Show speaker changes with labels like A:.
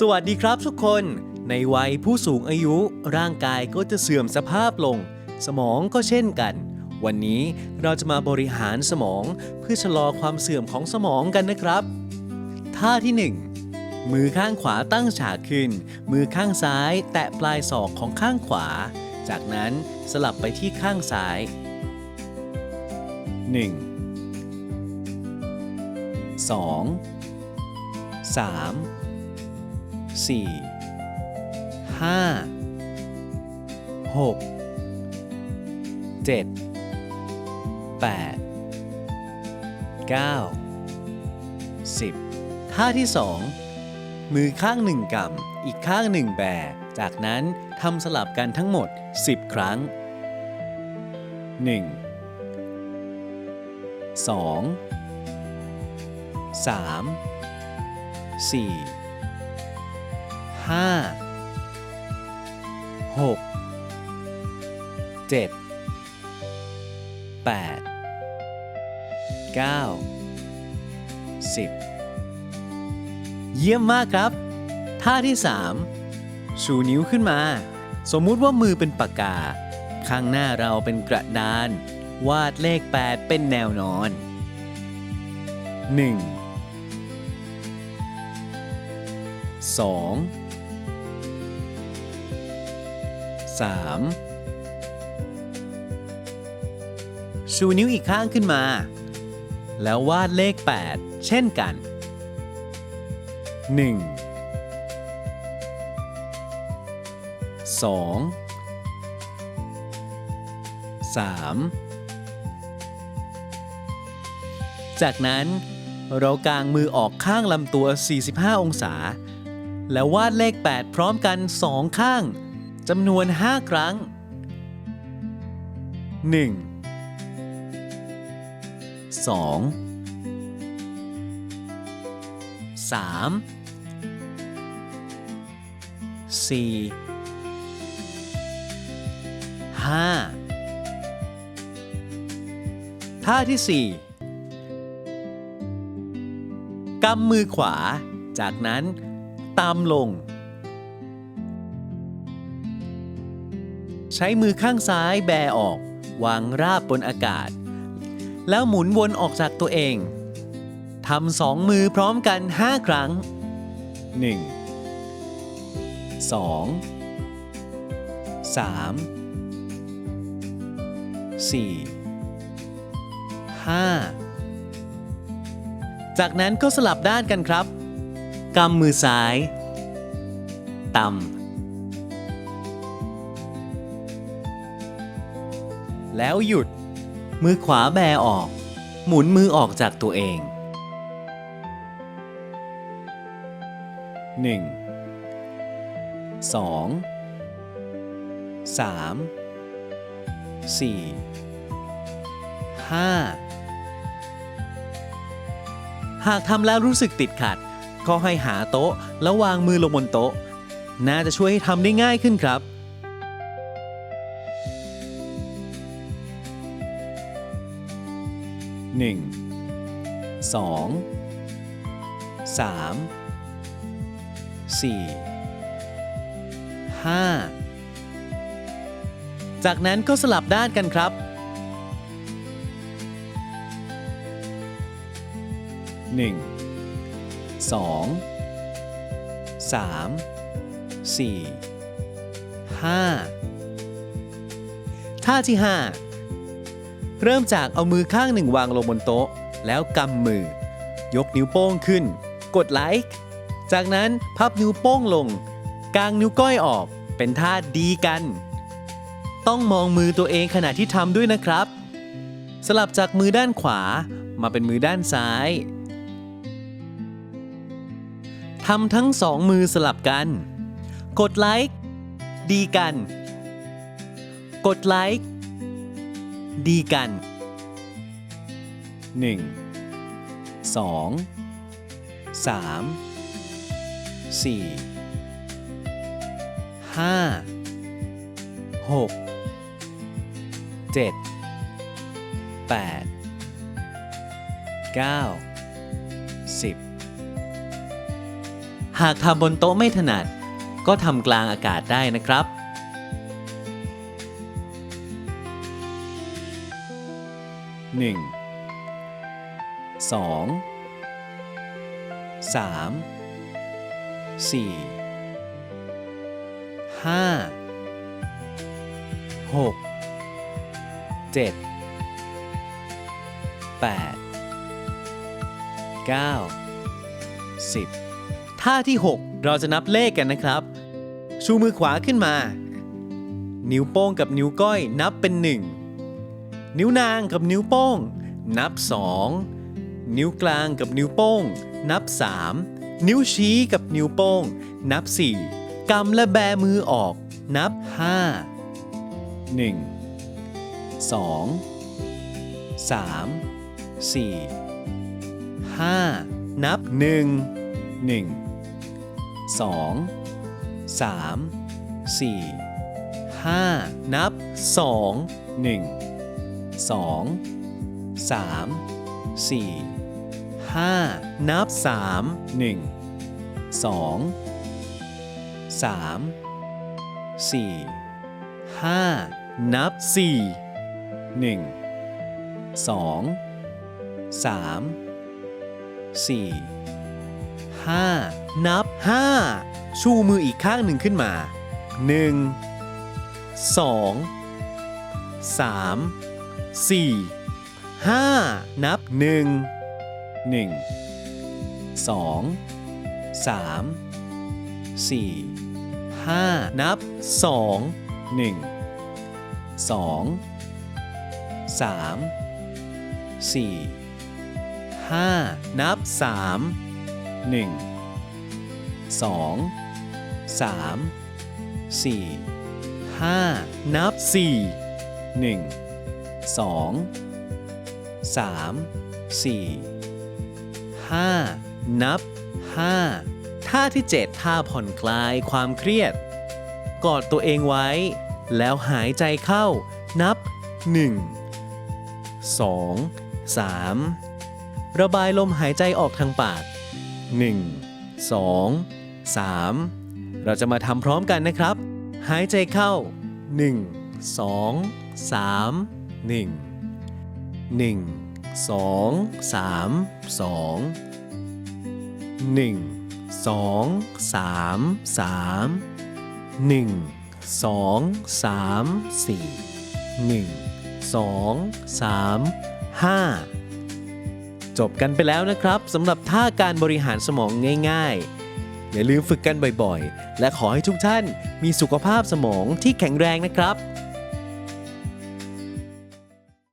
A: สวัสดีครับทุกคน ในวัยผู้สูงอายุร่างกายก็จะเสื่อมสภาพลง สมองก็เช่นกัน วันนี้เราจะมาบริหารสมองเพื่อชะลอความเสื่อมของสมองกันนะครับ ท่าที่ 1 มือข้างขวาตั้งฉากขึ้น มือข้างซ้ายแตะปลายศอกของข้างขวา จากนั้นสลับไปที่ข้างซ้าย 1 2 3 สี่ห้าหกเจ็ดแปดเก้าสิบท่าที่สองมือข้างหนึ่งกำอีกข้างหนึ่งแบ จากนั้นทำสลับกันทั้งหมด 10 ครั้ง 1 2 3 4 ห้าหกเจ็ดแปดเก้าสิบเยี่ยมมากครับ ท่าที่3ชูนิ้วขึ้นมา สมมุติว่ามือเป็นปากกา ข้างหน้าเราเป็นกระดาน วาดเลข 8 เป็นแนวนอน 1 2 3 ชูนิ้วอีกข้างขึ้นมา แล้ววาดเลข 8 เช่นกัน 1 2 3 จากนั้นเรากางมือออกข้างลำตัว 45 องศา แล้ววาดเลข 8 พร้อมกัน 2 ข้าง จำนวน 5 ครั้ง 1 2 3 4 5 ท่าที่ 4 กำมือขวา จากนั้นตามลง ใช้มือข้างซ้ายแบออก วางราบบนอากาศ แล้วหมุนวนออกจากตัวเอง ทำสองมือพร้อมกัน 5 ครั้ง 1 2 3 4 5 จากนั้นก็สลับด้านกันครับ กำมือซ้าย ต่ำ แล้วหยุด มือขวาแบออก หมุนมือออกจากตัวเอง 1 2 3 4 5 หากทำแล้วรู้สึกติดขัด ก็ให้หาโต๊ะแล้ววางมือลงบนโต๊ะ น่าจะช่วยให้ทำได้ง่ายขึ้นครับ 1 2 3 4 5 จากนั้นก็สลับด้านกันครับ 1 2 3 4 5ท่าที่ 5 เริ่มจากเอามือข้างหนึ่งวางลงบนโต๊ะ แล้วกำมือ ยกนิ้วโป้งขึ้น กดไลค์ จากนั้นพับนิ้วโป้งลง กางนิ้วก้อยออก เป็นท่าดีกัน ต้องมองมือตัวเองขณะที่ทำด้วยนะครับ สลับจากมือด้านขวามาเป็นมือด้านซ้ายทำทั้งสองมือสลับกัน กดไลค์ ดีกัน กดไลค์ ดีกัน 1 2 3 4 5 6 7 8 9 10 หากทำบนโต๊ะไม่ถนัด ก็ทำกลางอากาศได้นะครับ หนึ่งสองสามสี่ห้าหกเจ็ดแปดเก้าสิบท่าที่ 6 เราจะนับเลขกันนะครับ ชูมือขวาขึ้นมา นิ้วโป้งกับนิ้วก้อยนับเป็น 1 นิ้วนางกับนิ้วโป้ง นับ 2 นิ้วกลางกับนิ้วโป้ง นับ 3 นิ้วชี้กับนิ้วโป้ง นับ 4กำและแบมือออก นับ 5 1 2 3 4 5 นับ 1 1 2 3 4 5 นับ 2 1 2 3 4 5 นับ 3 1 2 3 4 5 นับ 4 1 2 3 4 5 นับ 5 ชูมืออีกข้างหนึ่งขึ้นมา 1 2 3 4 5 นับ 1 1 2 3 4 5 นับ 2 1 2 3 4 5 นับ 3 1 2 3 4 5 นับ 4 1 2 3 4 5 นับ 5 ท่าที่ 7 ท่าผ่อนคลายความเครียด กอดตัวเองไว้ แล้วหายใจเข้า นับ 1 2 3 ระบายลมหายใจออกทางปาก 1 2 3 เราจะมาทำพร้อมกันนะครับ หายใจเข้า 1 2 3 1 1 2 3 2 1 2 3 3 1 2 3 4 1 2 3 5จบกันไปแล้วนะครับสำหรับท่าการบริหารสมองง่ายๆ อย่าลืมฝึกกันบ่อยๆ และขอให้ทุกท่านมีสุขภาพสมองที่แข็งแรงนะครับ